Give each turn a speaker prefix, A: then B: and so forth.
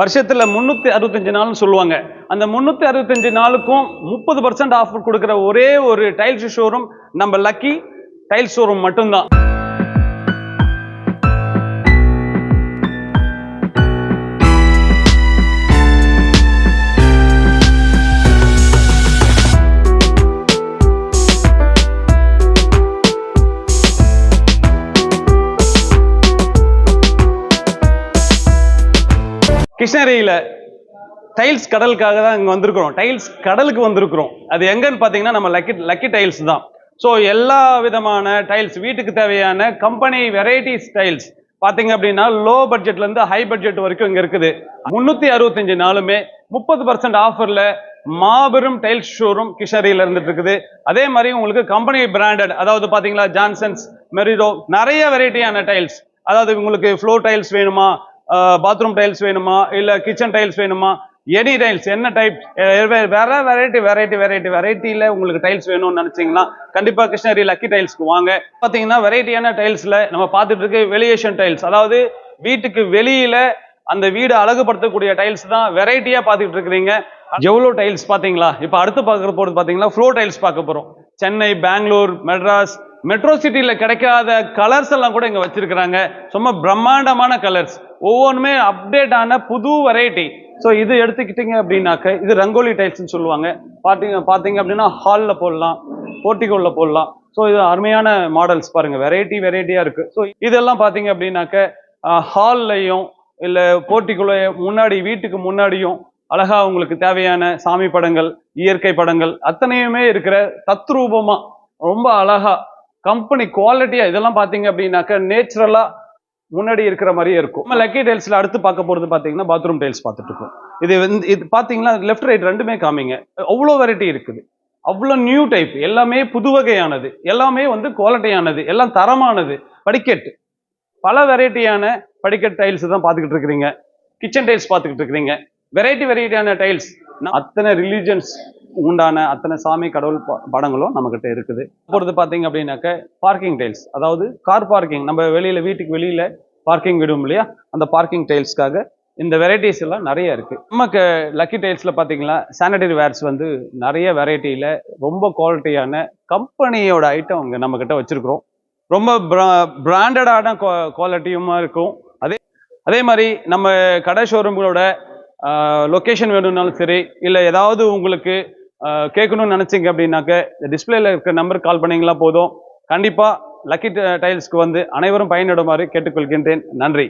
A: வருஷத்தில் முன்னூத்தி அறுபத்தஞ்சு நாள்னு சொல்லுவாங்க. அந்த முந்நூற்றி அறுபத்தஞ்சு நாளுக்கும் முப்பது பர்சன்ட் ஆஃபர் கொடுக்குற ஒரே ஒரு டைல்ஸ் ஷோரூம் நம்ம லக்கி டைல்ஸ் ஷோரூம் மட்டும்தான். கிருஷ்ணகிரியில் டைல்ஸ் கடலுக்காக தான் இங்கே வந்திருக்கிறோம். டைல்ஸ் கடலுக்கு வந்திருக்கிறோம். அது எங்கன்னு பார்த்தீங்கன்னா நம்ம லக்கி லக்கி டைல்ஸ் தான். ஸோ எல்லா விதமான டைல்ஸ் வீட்டுக்கு தேவையான கம்பெனி வெரைட்டிஸ் டைல்ஸ் பார்த்தீங்க அப்படின்னா லோ பட்ஜெட்லேருந்து ஹை பட்ஜெட் வரைக்கும் இங்கே இருக்குது. முந்நூற்றி அறுபத்தஞ்சு நாளுமே முப்பது பர்சன்ட் ஆஃபரில் மாபெரும் டைல்ஸ் ஷோரூம் கிருஷ்ணகிரியில இருந்துட்டு இருக்குது. அதே மாதிரி உங்களுக்கு கம்பெனி பிராண்டட் அதாவது பார்த்தீங்களா ஜான்சன்ஸ் மெரிடோ நிறைய வெரைட்டியான டைல்ஸ் அதாவது உங்களுக்கு ஃப்ளோர் டைல்ஸ் வேணுமா? பாத்ரூம் டைல்ஸ் வேணுமா? இல்லை கிச்சன் டைல்ஸ் வேணுமா? எனி டைல்ஸ் என்ன டைப் வேற வெரைட்டி வெரைட்டி வெரைட்டி வெரைட்டியில் உங்களுக்கு டைல்ஸ் வேணும்னு நினச்சிங்கன்னா கண்டிப்பாக கிருஷ்ணகிரி லக்கி டைல்ஸ்க்கு வாங்க. பார்த்தீங்கன்னா வெரைட்டியான டைல்ஸில் நம்ம பார்த்துட்டு இருக்கு வெளியேஷன் டைல்ஸ் அதாவது வீட்டுக்கு வெளியில் அந்த வீடு அழகுபடுத்தக்கூடிய டைல்ஸ் தான் வெரைட்டியாக பார்த்துட்டு இருக்கிறீங்க. எவ்வளோ டைல்ஸ் பார்த்தீங்களா இப்போ அடுத்து பார்க்குற போது பார்த்தீங்கன்னா ஃப்ளோ டைல்ஸ் பார்க்க போகிறோம் சென்னை பெங்களூர் மெட்ராஸ் மெட்ரோ சிட்டியில் கிடைக்காத கலர்ஸ் எல்லாம் கூட இங்கே வச்சிருக்கிறாங்க. சும்மா பிரம்மாண்டமான கலர்ஸ் ஒவ்வொன்றுமே அப்டேட் ஆன புது வெரைட்டி ஸோ இது எடுத்துக்கிட்டீங்க அப்படின்னாக்க இது ரங்கோலி டைல்ஸ்னு சொல்லுவாங்க. பார்த்தீங்க பார்த்தீங்க அப்படின்னா ஹாலில் போடலாம் போர்ட்டிகோலில் போடலாம். ஸோ இது அருமையான மாடல்ஸ் பாருங்கள் வெரைட்டி வெரைட்டியாக இருக்குது ஸோ இதெல்லாம் பார்த்தீங்க அப்படின்னாக்க ஹால்லையும் இல்லை போர்ட்டிக்குள்ள முன்னாடி வீட்டுக்கு முன்னாடியும் அழகாக உங்களுக்கு தேவையான சாமி படங்கள் இயற்கை படங்கள் அத்தனையுமே இருக்கிற தத்ரூபமாக ரொம்ப அழகாக கம்பெனி குவாலிட்டியாக இதெல்லாம் பார்த்தீங்க அப்படின்னாக்க நேச்சுரலாக முன்னாடி இருக்கிற மாதிரியே இருக்கும். நம்ம லக்கி டைல்ஸ்ல அடுத்து பார்க்க போறது பாத்தீங்கன்னா பாத்ரூம் டைல்ஸ் பார்த்துட்டு இருக்கோம். இது வந்து இது பாத்தீங்கன்னா லெஃப்ட் ரைட் ரெண்டுமே காமிங்க. அவ்வளோ வெரைட்டி இருக்குது. அவ்வளோ நியூ டைப் எல்லாமே புது வகையானது எல்லாமே வந்து குவாலிட்டியானது எல்லாம் தரமானது. படிக்கட்டு. பல வெரைட்டியான படிக்கட் டைல்ஸ் தான் பார்த்துக்கிட்டு இருக்கிறீங்க. கிச்சன் டைல்ஸ் பார்த்துக்கிட்டு இருக்கிறீங்க. வெரைட்டி வெரைட்டியான டைல்ஸ் அத்தனை ரிலீஜன்ஸ் உண்டான அத்தனை சாமி கடவுள் ப- படங்களும் நம்மக்கிட்ட இருக்குது. போகிறது பார்த்தீங்க அப்படின்னாக்க பார்க்கிங் டைல்ஸ் அதாவது கார் பார்க்கிங் நம்ம வெளியில் வீட்டுக்கு வெளியில் பார்க்கிங் விடும் இல்லையா? அந்த பார்க்கிங் டைல்ஸ்க்காக இந்த வெரைட்டிஸ் எல்லாம் நிறைய இருக்குது நமக்கு லக்கி டைல்ஸில் பாத்தீங்களா சானிடரி வேர்ஸ் வந்து நிறைய வெரைட்டியில் ரொம்ப குவாலிட்டியான கம்பெனியோட ஐட்டம் அங்கே நம்மக்கிட்ட வச்சுருக்குறோம். ரொம்ப ரொம்ப பிராண்டடான குவாலிட்டியுமா இருக்கும். அதே அதே மாதிரி நம்ம கடை ஷோரூம்களோட லொக்கேஷன் வேணும்னாலும் சரி இல்லை ஏதாவது உங்களுக்கு கேட்கணும்னு நினச்சிங்க அப்படின்னாக்க டிஸ்பிளேல இருக்க நம்பருக்கு கால் பண்ணிங்களா போதும். கண்டிப்பாக லக்கி டைல்ஸ்க்கு வந்து அனைவரும் பயனிடுமாறு கேட்டுக்கொள்கின்றேன். நன்றி.